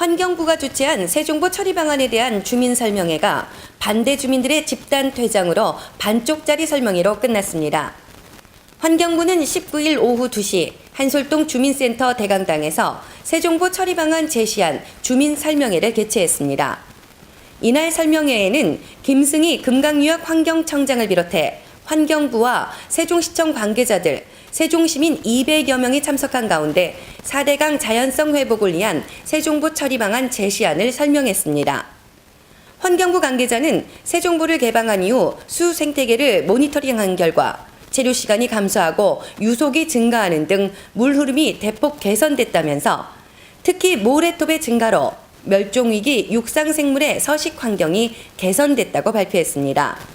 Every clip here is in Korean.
환경부가 주최한 세종보 처리 방안에 대한 주민 설명회가 반대 주민들의 집단 퇴장으로 반쪽짜리 설명회로 끝났습니다. 환경부는 19일 오후 2시 한솔동 주민센터 대강당에서 세종보 처리 방안 제시한 주민 설명회를 개최했습니다. 이날 설명회에는 김승희 금강유역 환경청장을 비롯해 환경부와 세종시청 관계자들, 세종시민 200여 명이 참석한 가운데 4대강 자연성 회복을 위한 세종보 처리 방안 제시안을 설명했습니다. 환경부 관계자는 세종보를 개방한 이후 수 생태계를 모니터링한 결과 체류 시간이 감소하고 유속이 증가하는 등 물 흐름이 대폭 개선됐다면서 특히 모래톱의 증가로 멸종위기 육상 생물의 서식 환경이 개선됐다고 발표했습니다.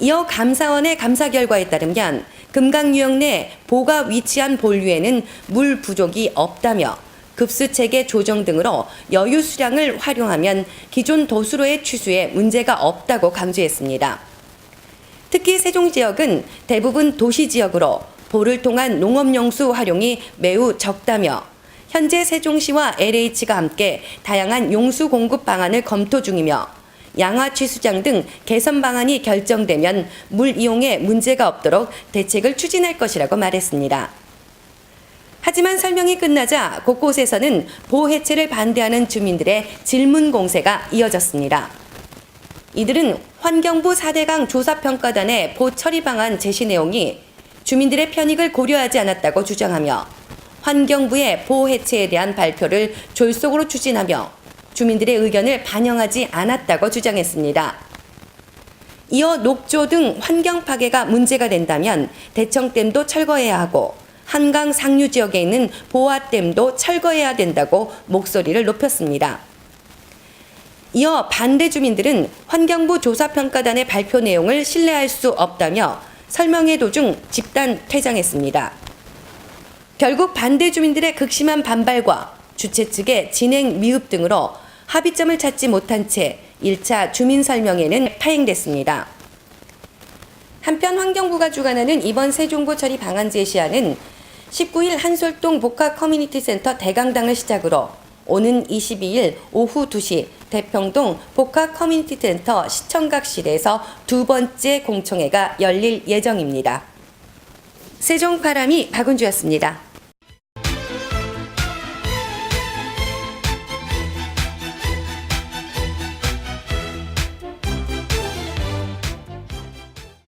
이어 감사원의 감사 결과에 따르면 금강유역 내 보가 위치한 본류에는 물 부족이 없다며 급수 체계 조정 등으로 여유 수량을 활용하면 기존 도수로의 취수에 문제가 없다고 강조했습니다. 특히 세종 지역은 대부분 도시 지역으로 보를 통한 농업용수 활용이 매우 적다며 현재 세종시와 LH가 함께 다양한 용수 공급 방안을 검토 중이며 양화 취수장 등 개선 방안이 결정되면 물 이용에 문제가 없도록 대책을 추진할 것이라고 말했습니다. 하지만 설명이 끝나자 곳곳에서는 보호 해체를 반대하는 주민들의 질문 공세가 이어졌습니다. 이들은 환경부 4대강 조사평가단의 보 처리 방안 제시 내용이 주민들의 편익을 고려하지 않았다고 주장하며 환경부의 보호 해체에 대한 발표를 졸속으로 추진하며 주민들의 의견을 반영하지 않았다고 주장했습니다. 이어 녹조 등 환경 파괴가 문제가 된다면 대청댐도 철거해야 하고 한강 상류 지역에 있는 보화댐도 철거해야 된다고 목소리를 높였습니다. 이어 반대 주민들은 환경부 조사평가단의 발표 내용을 신뢰할 수 없다며 설명회 도중 집단 퇴장했습니다. 결국 반대 주민들의 극심한 반발과 주최 측의 진행 미흡 등으로 합의점을 찾지 못한 채 1차 주민 설명회는 파행됐습니다. 한편 환경부가 주관하는 이번 세종보 처리 방안 제시안은 19일 한솔동 복합 커뮤니티 센터 대강당을 시작으로 오는 22일 오후 2시 대평동 복합 커뮤니티 센터 시청각실에서 두 번째 공청회가 열릴 예정입니다. 세종파람이 박은주였습니다.